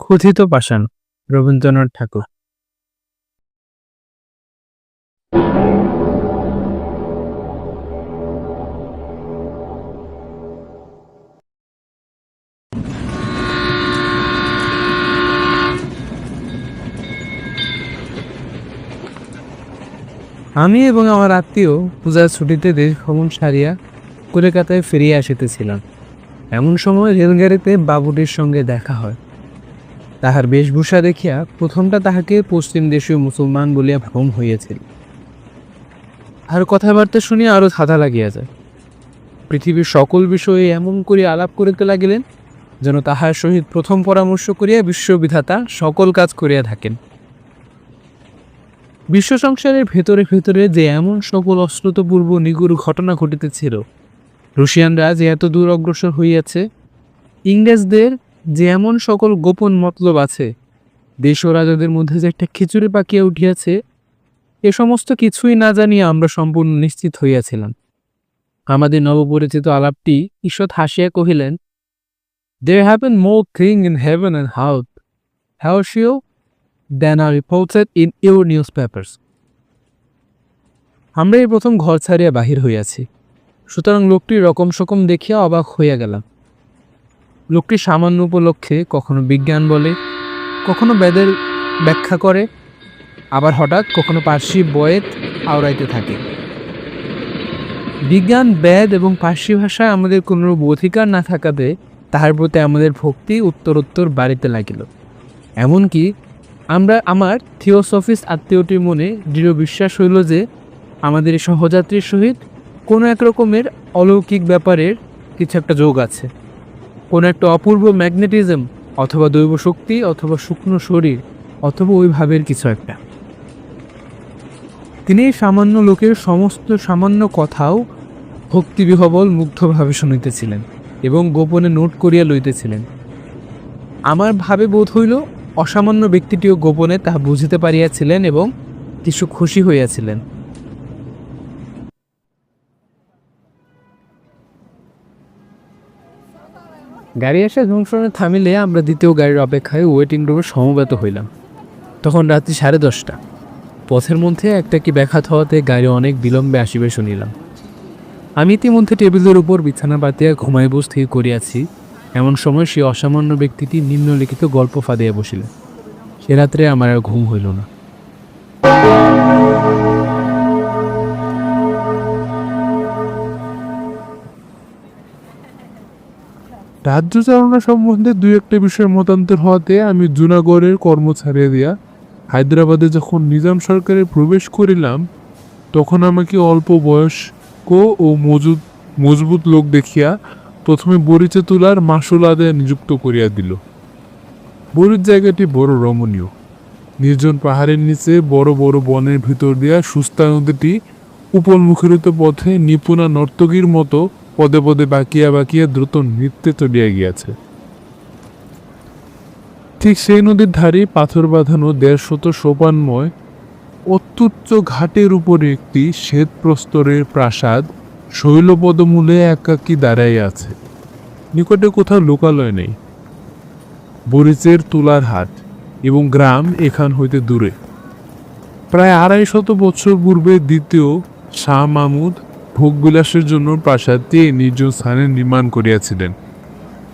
কথিত পাষাণ, রবীন্দ্রনাথ ঠাকুর। আমি এবং আমার আত্মীয় পূজার ছুটিতে দেশ ভ্রমণ সারিয়া কলকাতায় ফিরিয়া আসিতেছিলাম। এমন সময় রেলগাড়িতে বাবুটির সঙ্গে দেখা হয়। তাহার বেশভূষা দেখিয়া প্রথমটা তাহাকে পশ্চিম দেশীয় মুসলমান বলিয়া ভ্রম হইয়াছিল। আর কথাবার্তা শুনিয়া আরও ধাঁধা লাগিয়া যায়। পৃথিবীর সকল বিষয়ে এমন করিয়া আলাপ করিতে লাগিলেন, যেন তাহার সহিত প্রথম পরামর্শ করিয়া বিশ্ববিধাতা সকল কাজ করিয়া থাকেন। বিশ্ব সংসারের ভেতরে ভেতরে যে এমন সকল অশ্রুতপূর্ব নিগুড় ঘটনা ঘটিতেছিল রুশিয়ানরা যে এত দূর অগ্রসর হইয়াছে, ইংরেজদের যে এমন সকল গোপন মতলব আছে দেশ ও রাজাদের মধ্যে যে একটা খিচুড়ি পাকিয়া উঠিয়াছে, এ সমস্ত কিছুই না জানিয়া আমরা সম্পূর্ণ নিশ্চিত হইয়াছিলাম। আমাদের নবপরিচিত আলাপটি ঈষৎ হাসিয়া কহিলেন they have more thing in heaven and earth how শিও than are reported in your newspapers আমরা এই প্রথম ঘর ছাড়িয়া বাহির হইয়াছি। সুতরাং লোকটির রকম সকম দেখিয়া অবাক হইয়া গেলাম লোকটি সামান্য উপলক্ষে কখনো বিজ্ঞান বলে, কখনো বেদের ব্যাখ্যা করে, আবার হঠাৎ কখনো পার্সি বয়েত আওড়াইতে থাকে। বিজ্ঞান, বেদ এবং পার্সি ভাষায় আমাদের কোনো অধিকার না থাকাতে তাহার প্রতি আমাদের ভক্তি উত্তরোত্তর বাড়িতে লাগিল। এমনকি আমরা, আমার থিওসফিস আত্মীয়টির মনে দৃঢ় বিশ্বাস হইল যে, আমাদের সহযাত্রীর সহিত কোনো এক রকমের অলৌকিক ব্যাপারের কিছু একটা যোগ আছে। কোনো একটা অপূর্ব ম্যাগনেটিজম অথবা দৈব শক্তি অথবা শুকনো শরীর অথবা ওই ভাবের কিছু একটা। তিনি সামান্য লোকের সমস্ত সামান্য কথাও ভক্তিবিহবল মুগ্ধভাবে শুনিতেছিলেন এবং গোপনে নোট করিয়া লইতেছিলেন। আমার ভাবে বোধ হইল অসামান্য ব্যক্তিটিও গোপনে তাহা বুঝিতে পারিয়াছিলেন এবং কিছু খুশি হইয়াছিলেন। গাড়ি এসে জংশনে থামিলে আমরা দ্বিতীয় গাড়ির অপেক্ষায় ওয়েটিং রুমে সমবেত হইলাম। তখন রাত্রি সাড়ে দশটা। পথের মধ্যে একটা কি ব্যাঘাত হওয়াতে গাড়ি অনেক বিলম্বে আসিবে শুনিলাম। আমি ইতিমধ্যে টেবিলের উপর বিছানা পাতিয়া ঘুমাইব স্থির করিয়াছি। এমন সময় সে অসামান্য ব্যক্তিটি নিম্নলিখিত গল্প ফাঁদিয়া বসিলেন সে রাত্রে আমার আর ঘুম হইল না। রাজ্য চালনা সম্বন্ধে দুই একটা বিষয়ের মতান্তর হওয়াতে আমি জুনাগড়ের কর্ম ছাড়িয়ে দিয়া হায়দ্রাবাদে যখন নিজাম সরকারে প্রবেশ করিলাম, তখন আমাকে অল্প বয়স্ক ও মজুদ, মজবুত লোক দেখিয়া প্রথমে বরিচে তোলার মাসুল আদায় নিযুক্ত করিয়া দিল। বরির জায়গাটি বড় রমণীয়। নির্জন পাহাড়ের নিচে বড় বড় বনের ভিতর দিয়া সুস্তা নদীটি উপলমুখরিত পথে নিপুণা নর্তকীর মতো পদে পদে বাকিয়া বাকিয়া দ্রুত নৃত্যে চলিয়া গিয়াছে। ঠিক সেই নদীর ধারে পাথর বাঁধানো দেড়শত সোপানময়, অত্যুচ্চ ঘাটের উপরে একটি শ্বেত প্রস্তরের প্রাসাদ শৈলপদমূলে একাকী দাঁড়াইয়া আছে। নিকটে কোথাও লোকালয় নেই। বরিচের তুলার হাট এবং গ্রাম এখান হইতে দূরে। প্রায় আড়াই শত বছর পূর্বে দ্বিতীয় শাহ মাহমুদ ভোগবিলাসের জন্য প্রাসাদটি নির্জন স্থানে নির্মাণ করিয়াছিলেন।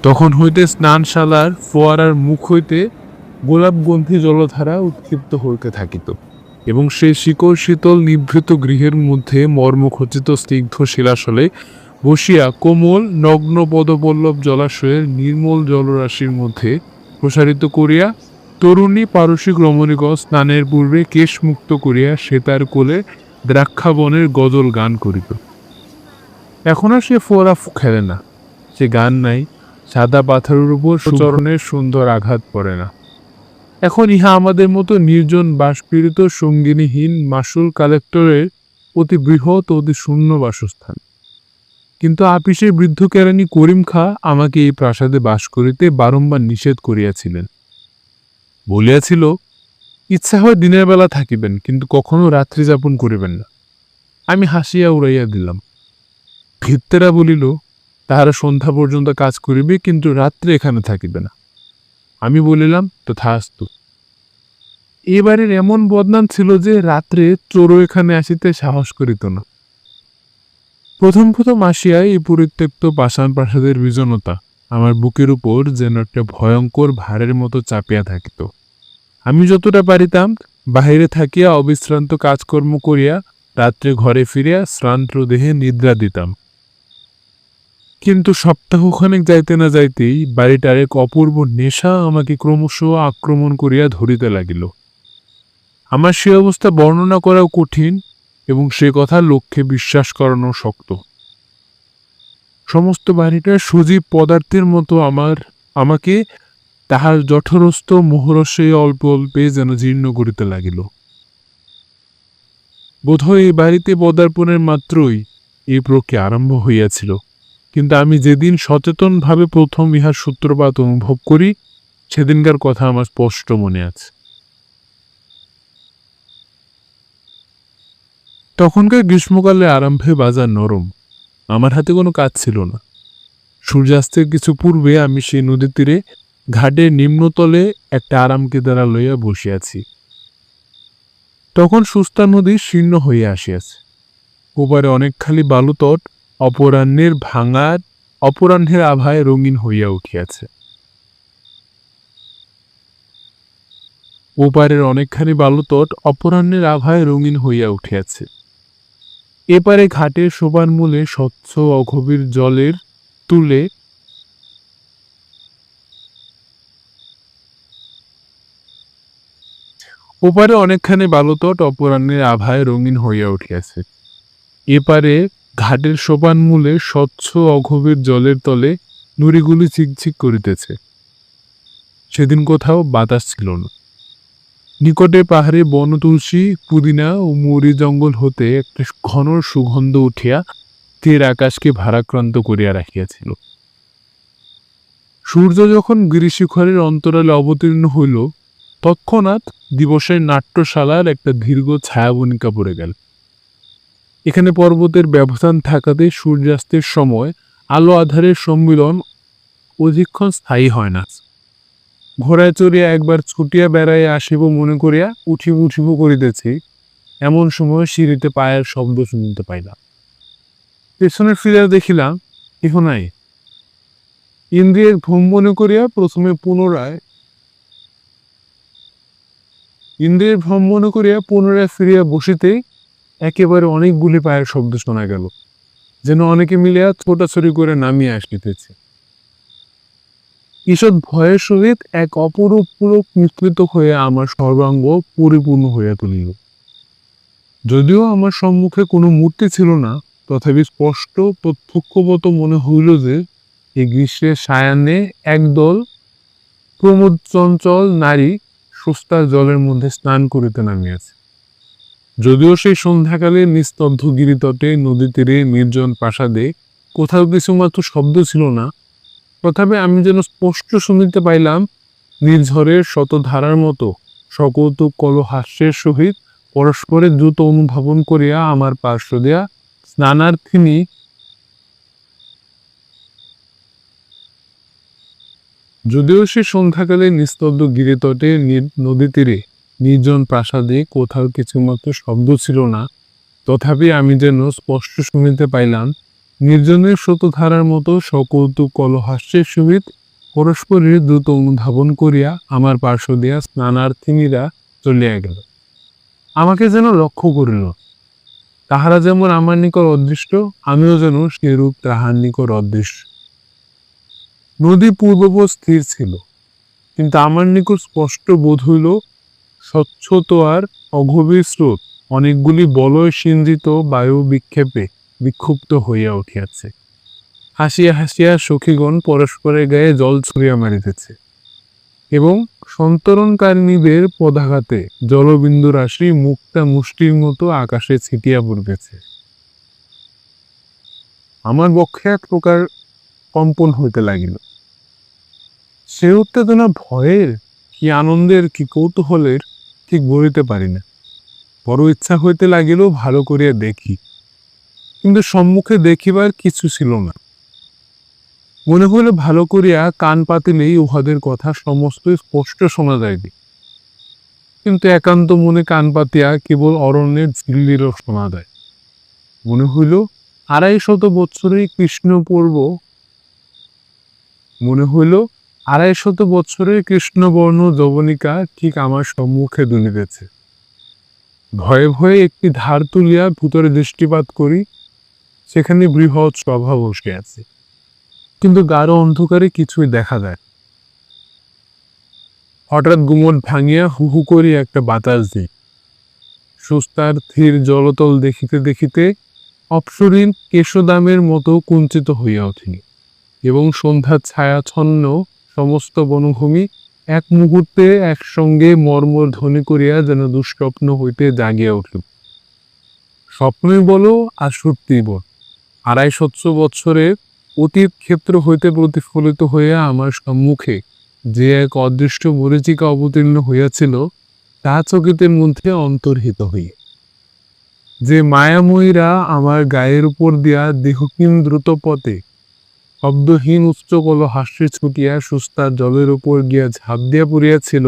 তখন হইতে স্নানশালার ফোয়ারার মুখ হইতে গোলাপগন্ধি জলধারা উৎক্ষিপ্ত হইতে থাকিত এবং সেই শিকড় শীতল নিভৃত গৃহের মধ্যে মর্মখচিত স্নিগ্ধ শিলাশলে বসিয়া কোমল, নগ্ন পদপল্লব জলাশয়ের নির্মল জলরাশির মধ্যে প্রসারিত করিয়া তরুণী পারসিক রমণীগণ স্নানের পূর্বে কেশ মুক্ত করিয়া সেতার কোলে দ্রাক্ষাবনের গজল গান করিত। এখন আর সে ফোরা খেলে না। সে গান নাই সাদা পাথরের উপর সুচরণের সুন্দর আঘাত পড়ে না। এখন ইহা আমাদের মতো নির্জন বাসপীড়িত সঙ্গিনীহীন মাসুল কালেক্টরের অতি বৃহৎ অতি শূন্য বাসস্থান। কিন্তু আপিসে বৃদ্ধ কেরানি করিম খা আমাকে এই প্রাসাদে বাস করিতে বারংবার নিষেধ করিয়াছিলেন। বলিয়াছিল ইচ্ছা হয় দিনের বেলা থাকিবেন কিন্তু কখনো রাত্রি যাপন করিবেন না। আমি হাসিয়া উড়াইয়া দিলাম। ভিত্তেরা বলিল, তাহারা সন্ধ্যা পর্যন্ত কাজ করিবে, কিন্তু রাত্রে এখানে থাকিবে না। আমি বলিলাম, তথাস্তু। এবারের এমন বদনাম ছিল যে রাত্রে চোরও এখানে আসিতে সাহস করিত না। প্রথম প্রথম আসিয়া এই পরিত্যক্ত পাষাণ প্রাসাদের বিজনতা আমার বুকের উপর যেন একটা ভয়ঙ্কর ভারের মতো চাপিয়া থাকিত। আমি যতটা পারিতাম, বাহিরে থাকিয়া অবিশ্রান্ত কাজকর্ম করিয়া রাত্রে ঘরে ফিরিয়া শ্রান্ত দেহে নিদ্রা দিতাম। কিন্তু সপ্তাহখানেক যাইতে না যাইতেই বাড়িটার এক অপূর্ব নেশা আমাকে ক্রমশ আক্রমণ করিয়া ধরিতে লাগিল। আমার সে অবস্থা বর্ণনা করাও কঠিন এবং সে কথা লক্ষ্যে বিশ্বাস করানো শক্ত। সমস্ত বাড়িটা সজীব পদার্থের মতো আমার, আমাকে তাহার জঠরস্থ মোহরসে অল্প অল্পে যেন জীর্ণ করিতে লাগিল। বোধহয় এই বাড়িতে পদার্পণের মাত্রই এই প্রক্রিয়া আরম্ভ হইয়াছিল। কিন্তু আমি যেদিন সচেতনভাবে প্রথম ইহার সূত্রপাত অনুভব করি, সেদিনকার কথা আমার স্পষ্ট মনে আছে। তখনকার গ্রীষ্মকালে আরম্ভে বাজার নরম। আমার হাতে কোনো কাজ ছিল না। সূর্যাস্তের কিছু পূর্বে আমি সেই নদীর তীরে ঘাটে নিম্নতলে একটা আরাম কেদারা লইয়া বসিয়াছি। তখন সুস্তা নদী শীর্ণ হইয়া আসিয়াছে। ওপারে অনেক খালি বালুতট অপরাহ্নের ভাঙার, অপরাহ্নের আভায় রঙিন হইয়া উঠিয়াছে। ওপারের অনেকখানি বালুতট অপরাহ্নের আভায় রঙিন হইয়া উঠিয়াছে। এপারে ঘাটের সোপান মূলে স্বচ্ছ অগভীর জলের তুলে ওপারে অনেকখানি বালুতট অপরাহ্নের আভায় রঙিন হইয়া উঠিয়াছে। এপারে ঘাটের সোপান মূলে স্বচ্ছ অগভীর জলের তলে নুড়িগুলি ছিকছিক করিতেছে। সেদিন কোথাও বাতাস ছিল না। নিকটে পাহাড়ে বন তুলসী, পুদিনা ও মরি জঙ্গল হতে একটা ঘন সুগন্ধ উঠিয়া তীর আকাশকে ভারাক্রান্ত করিয়া রাখিয়াছিল। সূর্য যখন গিরিশিখরের অন্তরালে অবতীর্ণ হইল, তৎক্ষণাৎ দিবসের নাট্যশালার একটা দীর্ঘ ছায়াবনিকা পড়ে গেল। এখানে পর্বতের ব্যবধান থাকাতে সূর্যাস্তের সময় আলো আধারের সম্মিলন অধিকক্ষণ স্থায়ী হয় না। ঘোড়ায় চড়িয়া একবার ছুটিয়া বেড়াইয়া আসিব মনে করিয়া উঠিব উঠিব করিতেছি। এমন সময় সিঁড়িতে পায়ের শব্দ শুনিতে পাইলাম। পেছনে ফিরিয়া দেখিলাম কেহ নাই। ইন্দ্রিয়ের ঘুম মনে করিয়া প্রথমে পুনরায় ইন্দ্রিয়ের ভ্রম মনে করিয়া পুনরায় ফিরিয়া বসিতেই একেবারে অনেকগুলি পায়ের শব্দ শোনা গেল। যেন অনেকে মিলিয়া ছোটাছড়ি করে নামিয়ে আসিতেছে ঈষৎ ভয়ের সহিত এক অপরূপ পুরুপ মিশ্রিত হয়ে আমার সর্বাঙ্গ পরিপূর্ণ হইয়া তুলিল। যদিও আমার সম্মুখে কোনো মূর্তি ছিল না, তথাপি স্পষ্ট প্রত্যক্ষগত মনে হইল যে, এই গ্রীষ্মের সায়ান্নে একদল প্রমোদ চঞ্চল নারী সস্তার জলের মধ্যে স্নান করিতে নামিয়াছে। যদিও সেই সন্ধ্যাকালে নিস্তব্ধ গিরিতটে নদী তীরে নির্জন প্রাসাদে কোথাও কিছুমাত্র শব্দ ছিল না। তথাপি আমি যেন স্পষ্ট শুনিতে পাইলাম নির্ঝরের শতধারার মতো সকৌতুক কলহাস্যের সহিত পরস্পরের দ্রুত অনুধাবন করিয়া আমার পার্শ্ব দেয়া স্নানার্থিনী যদিও সে সন্ধ্যাকালে নিস্তব্ধ গিরিতটে নদী তীরে নির্জন প্রাসাদে কোথাও কিছুমাত্র শব্দ ছিল না। তথাপি আমি যেন স্পষ্ট শুনিতে পাইলাম, নির্জনের স্রোতধারার মতো সকৌতুক কলহাস্যের সহিত পরস্পরের দ্রুত অনুধাবন করিয়া আমার পার্শ্ব দিয়া স্নানার্থিনীরা চলিয়া গেল। আমাকে যেন লক্ষ্য করিল, তাহারা যেমন আমার নিকট অদৃষ্ট, আমিও যেন সেরূপ তাহার নিকট অদৃশ্য। নদী পূর্ববৎ স্থির ছিল, কিন্তু আমার নিকট স্পষ্ট বোধ হইল স্বচ্ছত আর অগভীর স্রোত। অনেকগুলি বলয় সিঞ্জিত বায়ু বিক্ষেপে বিক্ষুব্ধ হইয়া উঠিয়াছে। হাসিয়া হাসিয়া সখীগণ পরস্পরের গায়ে জল ছড়িয়া মারিতেছে এবং সন্তরণকারিণীদের পদাঘাতে জলবিন্দু রাশি মুক্তা মুষ্টির মতো আকাশে ছিটিয়া পড়িতেছে। আমার বক্ষে এক প্রকার কম্পন হইতে লাগিল। সে উত্তেজনা ভয়ের কি আনন্দের কি কৌতূহলের ঠিক বলিতে পারি না। বড় ইচ্ছা হইতে লাগিল ভালো করিয়া দেখি, কিন্তু সম্মুখে দেখিবার কিছু ছিল না। মনে হইলে ভালো করিয়া কান পাতিলেই উহাদের কথা সমস্ত স্পষ্ট শোনা যাইবে। কিন্তু একান্ত মনে কান পাতিয়া কেবল অরণ্যের ঝিল্লিরও শোনা যায়। মনে হইল আড়াই শত বৎসরের কৃষ্ণ পূর্ব, মনে হইল আড়াই শত বৎসরের কৃষ্ণবর্ণ যবনিকা ঠিক আমার সম্মুখে দুলিতেছে। ভয়ে ভয়ে একটি ধার তুলিয়া ভূতরে দৃষ্টিপাত করি, সেখানে বৃহৎ সভা বসে আছে। কিন্তু গাঢ় অন্ধকারে কিছুই দেখা যায় হঠাৎ গুমট ভাঙিয়া হু হু করি একটা বাতাস দিই। সুস্তার ধীর জলতল দেখিতে দেখিতে অপসরীন কেশদামের মতো কুঞ্চিত হইয়া উঠিল এবং সন্ধ্যার ছায়াছন্ন সমস্ত বনভূমি এক মুহূর্তে একসঙ্গে মর্মর ধ্বনি করিয়া যেন দুঃস্বপ্ন হইতে জাগিয়া উঠিল। স্বপ্নই বলো আর সত্যিই বল। আড়াই শতশ বৎসরের অতীত ক্ষেত্র হইতে প্রতিফলিত হইয়া আমার সম্মুখে যে এক অদৃষ্ট মরিচিকা অবতীর্ণ হইয়াছিল, তা চকিতের মধ্যে অন্তর্হিত হইয়া। যে মায়াময়ীরা আমার গায়ের উপর দিয়া দেহহীন দ্রুত পথে শব্দহীন উচ্চকল হাস্যে ছুটিয়া সুস্তার জলের উপর গিয়া ঝাঁপ দিয়া পড়িয়াছিল,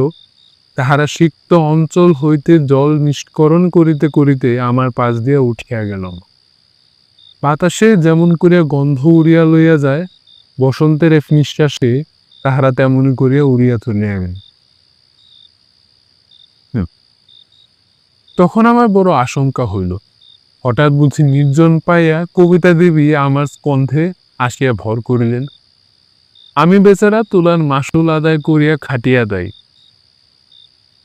তাহারা সিক্ত অঞ্চল হইতে জল নিষ্করণ করিতে করিতে আমার পাশ দিয়া উঠিয়া গেল। বাতাসে যেমন করিয়া গন্ধ উড়িয়া লইয়া যায়, বসন্তের এক নিঃশ্বাসে তাহারা তেমনি করিয়া উড়িয়া চলিয়া গেল। তখন আমার বড় আশঙ্কা হইল। হঠাৎ বুঝি নির্জন পাইয়া কবিতা দেবী আমার স্কন্ধে আসিয়া ভর করিলেন। আমি বেচারা তুলার মাসুল আদায় করিয়া খাটিয়া দেয়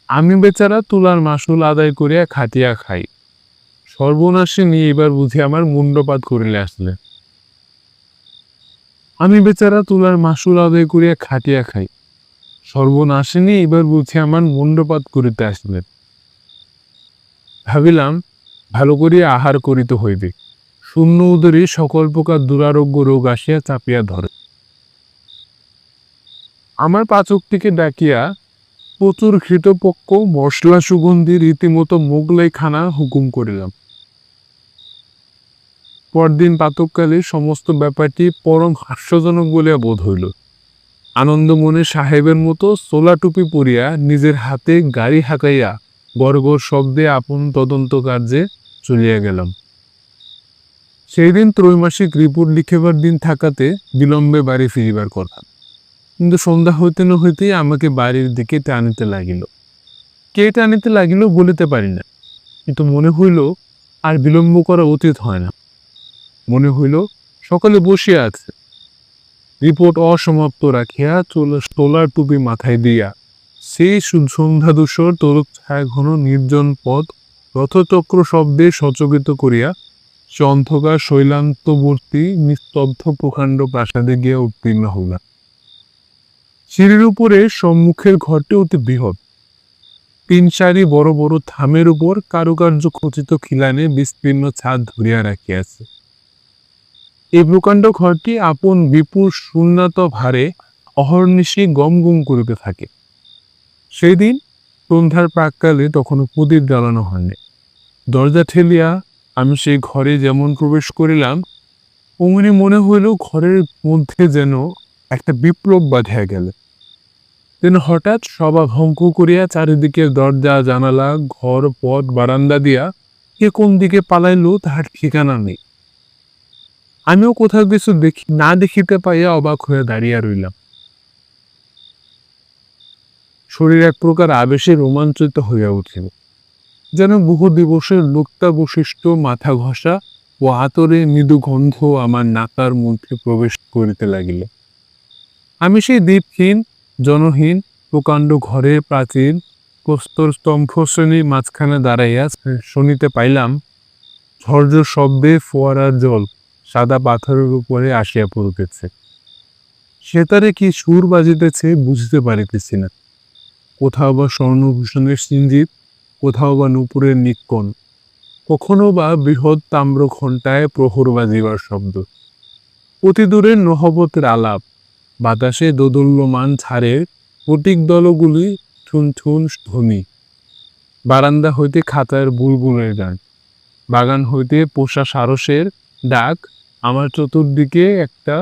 আমি বেচারা তুলার মাসুল আদায় করিয়া খাটিয়া খাই। সর্বনাশে নিয়ে এবার বুঝি আমার মুন্ডপাত করিলে আসলে। আমি বেচারা তুলার মাসুল আদায় করিয়া খাটিয়া খাই। সর্বনাশে নিয়ে এবার বুঝি আমার মুন্ডপাত করিতে আসলেন ভাবিলাম, ভালো করিয়া আহার করিতে হইবে। শূন্য উদরে সকল প্রকার দুরারোগ্য রোগ আসিয়া চাপিয়া ধরে। আমার পাচকটিকে ডাকিয়া প্রচুর ঘৃতপক্ষ, মশলা সুগন্ধি, রীতিমতো মোগলাই খানা হুকুম করিলাম। পরদিন প্রাতকালে সমস্ত ব্যাপারটি পরম হাস্যজনক বলিয়া বোধ হইল। আনন্দ মনে সাহেবের মতো সোলা টুপি পরিয়া নিজের হাতে গাড়ি হাঁকাইয়া গড়গড় শব্দে আপন তদন্ত কার্যে চলিয়া গেলাম। সেই দিন ত্রৈমাসিক রিপোর্ট লিখিবার দিন থাকাতে বিলম্বে বাড়ি ফিরিবার কথা। কিন্তু সন্ধ্যা হইতে না হইতেই আমাকে বাড়ির দিকে টানিতে লাগিল। কে টানিতে লাগিল বলিতে পারি না, কিন্তু মনে হইল আর বিলম্ব করা উচিত হয় না। মনে হইল সকালে বসিয়া আছে। রিপোর্ট অসমাপ্ত রাখিয়া সোলার টুপি মাথায় দিয়া সেই সন্ধ্যা ধূসর তরুপ ছায়া ঘন নির্জন পথ রথচক্র শব্দে সচকিত করিয়া সে শৈলান্তবর্তী নিস্তব্ধ প্রকাণ্ড প্রাসাদে গিয়া উত্তীর্ণ হইলাম সিঁড়ির উপরে সম্মুখের ঘরটি অতি বৃহৎ। তিন সারি বড় বড় থামের উপর কারুকার্য খচিত খিলানে বিস্তীর্ণ ছাদ ধরিয়া রাখিয়াছে। এই প্রকাণ্ড ঘরটি আপন বিপুল শূন্যত ভারে অহর্নিশি গম গম করিতে থাকে। সেই দিন সন্ধ্যার প্রাককালে তখনও প্রদীপ জ্বালানো হয়নি দরজা ঠেলিয়া আমি সেই ঘরে যেমন প্রবেশ করিলাম, অমনি মনে হইল ঘরের মধ্যে যেন একটা বিপ্লব বাঁধিয়া গেল। যেন হঠাৎ সভা ভঙ্গ করিয়া চারিদিকের দরজা, জানালা, ঘর, পথ, বারান্দা দিয়া কে কোন দিকে পালাইলো তাহার ঠিকানা নেই। আমিও কোথাও কিছু দেখি, না দেখিতে পাইয়া অবাক হয়ে দাঁড়িয়ে রইলাম। শরীর এক প্রকার আবেশে রোমাঞ্চিত হইয়া উঠিল। যেন বহু দিবসের লুপ্তাবশিষ্ট মাথা ঘষা ও আতরে মৃদু গন্ধ আমার নাকার মধ্যে প্রবেশ করিতে লাগিল। আমি সেই দ্বীপহীন, জনহীন প্রকাণ্ড ঘরে প্রাচীর প্রস্তর স্তম্ভ শ্রেণির মাঝখানে দাঁড়াইয়া শুনিতে পাইলাম ঝর্ঝর শব্দে ফোয়ারার জল সাদা পাথরের উপরে আসিয়া পড়িতেছে। সেতারে কি সুর বাজিতেছে বুঝতে পারিতেছি না। কোথাও বা স্বর্ণভূষণের সিঞ্জিত কোথাও বা নুপুরের নিক্কন কখনো বা বৃহৎ তাম্র ঘণ্টায় প্রহর বাজিবার শব্দ। অতি দূরে নহবতের আলাপ। বাতাসে দোদুল্যমান ছাড়ের প্রতীক দলগুলি ঠুন ঠুন ধ্বনি। বারান্দা হইতে খাতার বুলবুলের গান। বাগান হইতে পোষা সারসের ডাক আমার চতুর্দিকে একটা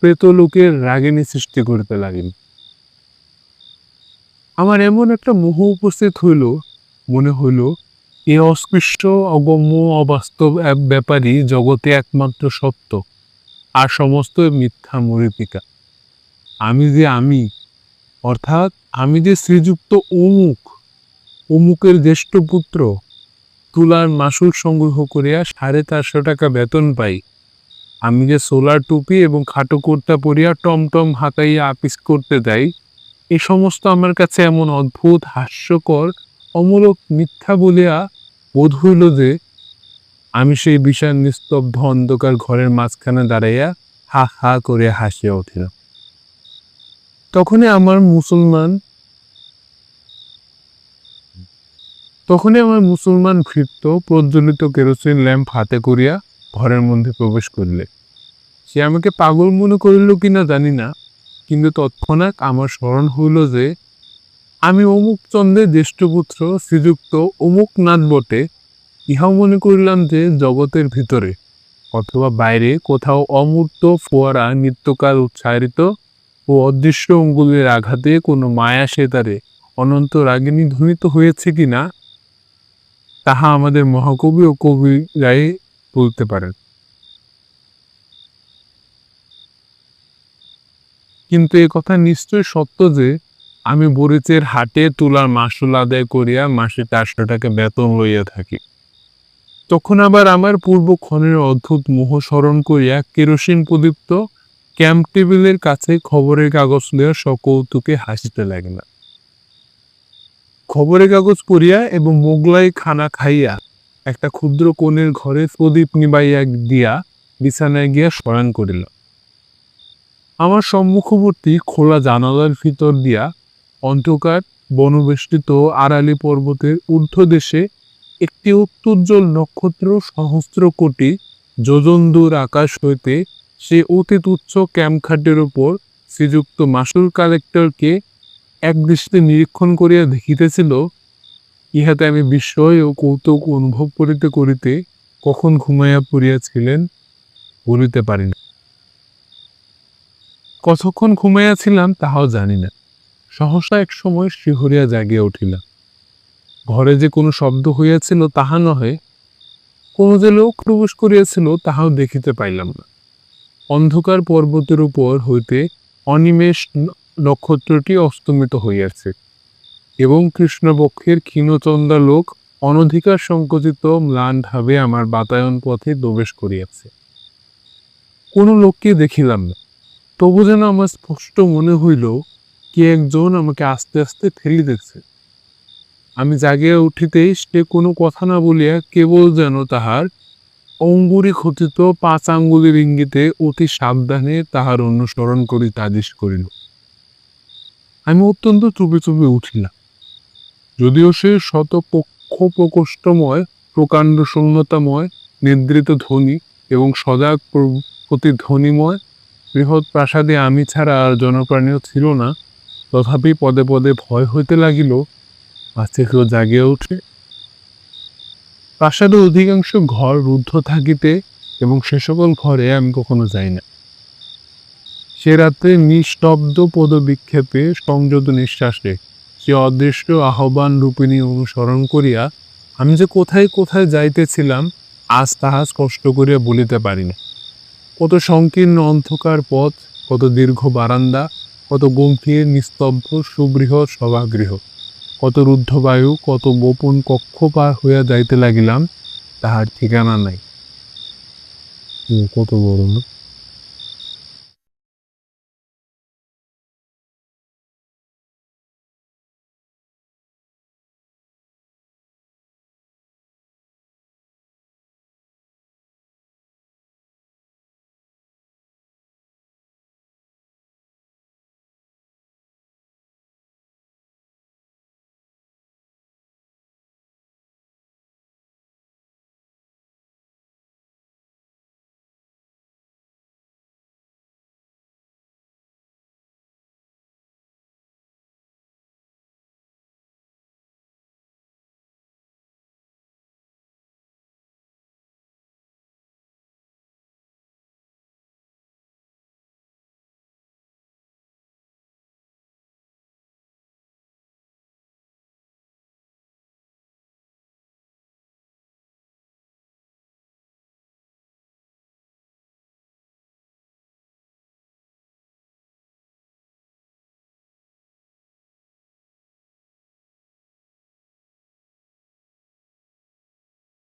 প্রেতলোকের রাগিনী সৃষ্টি করতে লাগিল। আমার এমন একটা মোহ উপস্থিত হইল মনে হইল এ অস্পৃশ্য, অগম্য, অবাস্তব এক ব্যাপারই জগতে একমাত্র সত্য, আর সমস্ত মিথ্যা মরিপিকা আমি যে আমি, অর্থাৎ আমি যে শ্রীযুক্ত অমুক, অমুকের জ্যেষ্ঠ পুত্র, তুলার মাসুল সংগ্রহ করিয়া সাড়ে চারশো টাকা বেতন পাই। আমি যে সোলার টুপি এবং খাটো কুর্তা পরিয়া টমটম হাতাইয়া আপিস করতে যাই, এ সমস্ত আমার কাছে এমন অদ্ভুত, হাস্যকর অমূলক মিথ্যা বলিয়া বোধ হইল যে, আমি সেই বিশাল নিস্তব্ধ অন্ধকার ঘরের মাঝখানে দাঁড়াইয়া হা হা করে হাসিয়া উঠিলাম। তখনই আমার মুসলমান তখনই আমার মুসলমান ভৃত্য প্রজ্বলিত কেরোসিন ল্যাম্প হাতে করিয়া ঘরের মধ্যে প্রবেশ করিলে। সে আমাকে পাগল মনে করিল কিনা জানি না, কিন্তু তৎক্ষণাৎ আমার স্মরণ হইল যে আমি অমুক চন্দ্রের জ্যেষ্ঠপুত্র শ্রীযুক্ত অমুক নাথ বটে। ইহাও মনে করিলাম যে, জগতের ভিতরে অথবা বাইরে কোথাও অমূর্ত ফোয়ারা নিত্যকাল উচ্চারিত ও অদৃশ্য অঙ্গুলের আঘাতে কোনো মায়া সেতারে অনন্ত রাগিনী ধ্বনিত হয়েছে কিনা, তাহা আমাদের মহাকবি ও কবিরাই বলতে পারেন। কিন্তু এ কথা নিশ্চয় সত্য যে আমি বরিচের হাটে তুলার মাসুল আদায় করিয়া মাসে চারশো টাকা বেতন লইয়া থাকি। তখন আবার আমার পূর্বক্ষণের অদ্ভুত মোহ স্মরণ করিয়া কেরোসিন প্রদীপ্ত ক্যাম্প টেবিলের কাছে খবরের কাগজ লইয়া সকৌতুকে হাসিতে লাগিলাম খবরের কাগজ পড়িয়া এবং মোগলাই খানা খাইয়া একটা ক্ষুদ্র কোণের ঘরে প্রদীপ নিবাইয়া দিয়া বিছানায় গিয়া শয়ন করিল। আমার সম্মুখবর্তী খোলা জানালার ভিতর দিয়া অন্ধকার বনবেষ্টিত আড়ালি পর্বতের ঊর্ধ্বদেশে একটি অত্যুজ্জ্বল নক্ষত্র সহস্র কোটি যোজন দূর আকাশ হইতে সে অতি তুচ্ছ ক্যাম্পখাটের উপর শ্রীযুক্ত মাসুল কালেক্টরকে এক দৃষ্টিতে নিরীক্ষণ করিয়া দেখিতেছিল, ইহাতে আমি বিস্ময় ও কৌতুক অনুভব করিতে করিতে কখন ঘুমাইয়া পড়িয়াছিলেন বলিতে পারি না। কতক্ষণ ঘুমাইয়াছিলাম তাহাও জানি না। সহসা এক সময় শিহরিয়া জাগিয়া উঠিলাম ঘরে যে কোনো শব্দ হইয়াছিল তাহা নহে, কোনো যে লোক প্রবেশ করিয়াছিল তাহাও দেখিতে পাইলাম না। অন্ধকার পর্বতের উপর হইতে অনিমেষ নক্ষত্রটি অস্তমিত হইয়াছে এবং কৃষ্ণপক্ষের ক্ষীণচন্দা লোক অনধিকার সংকুচিত ম্লান ভাবে আমার বাতায়ন পথে প্রবেশ করিয়াছে। কোনো লোককে দেখিলাম না, তবু যেন আমার স্পষ্ট মনে হইল কে একজন আমাকে আস্তে আস্তে ঠেলিতেছে আমি জাগিয়া উঠিতেই সে কোনো কথা না বলিয়া কেবল যেন তাহার অঙ্গুরি খচিত পাঁচ আঙ্গুলির ইঙ্গিতে অতি সাবধানে তাহার অনুসরণ করিতে আদেশ করিল। আমি অত্যন্ত চুপে চুপে উঠিলাম। যদিও সে শত পক্ষ প্রকোষ্ঠময় প্রকাণ্ড শূন্যতাময়, নিদ্রিত ধ্বনি এবং সজাগ প্রতি প্রতিধ্বনিময় বৃহৎ প্রাসাদে আমি ছাড়া আর জনপ্রাণীও ছিল না তথাপি পদে পদে ভয় হইতে লাগিল আজকে কেউ জাগিয়া উঠে। প্রাসাদে অধিকাংশ ঘর রুদ্ধ থাকিতে এবং সে সকল ঘরে আমি কখনো যাই না। সে রাত্রে নিস্তব্ধ পদবিক্ষেপে সংযত নিঃশ্বাসে সে অদৃশ্য আহ্বান রূপিণী অনুসরণ করিয়া, আমি যে কোথায় কোথায় যাইতেছিলাম, আজ তাহা স্পষ্ট করিয়া বলিতে পারি না। কত সংকীর্ণ অন্ধকার পথ, কত দীর্ঘ বারান্দা কত গম্ভীর নিস্তব্ধ সুবৃহৎ সভাগৃহ। কত রুদ্ধ বায়ু কত গোপন কক্ষ পার হইয়া যাইতে লাগিলাম, তাহার ঠিকানা নাই। কত বড়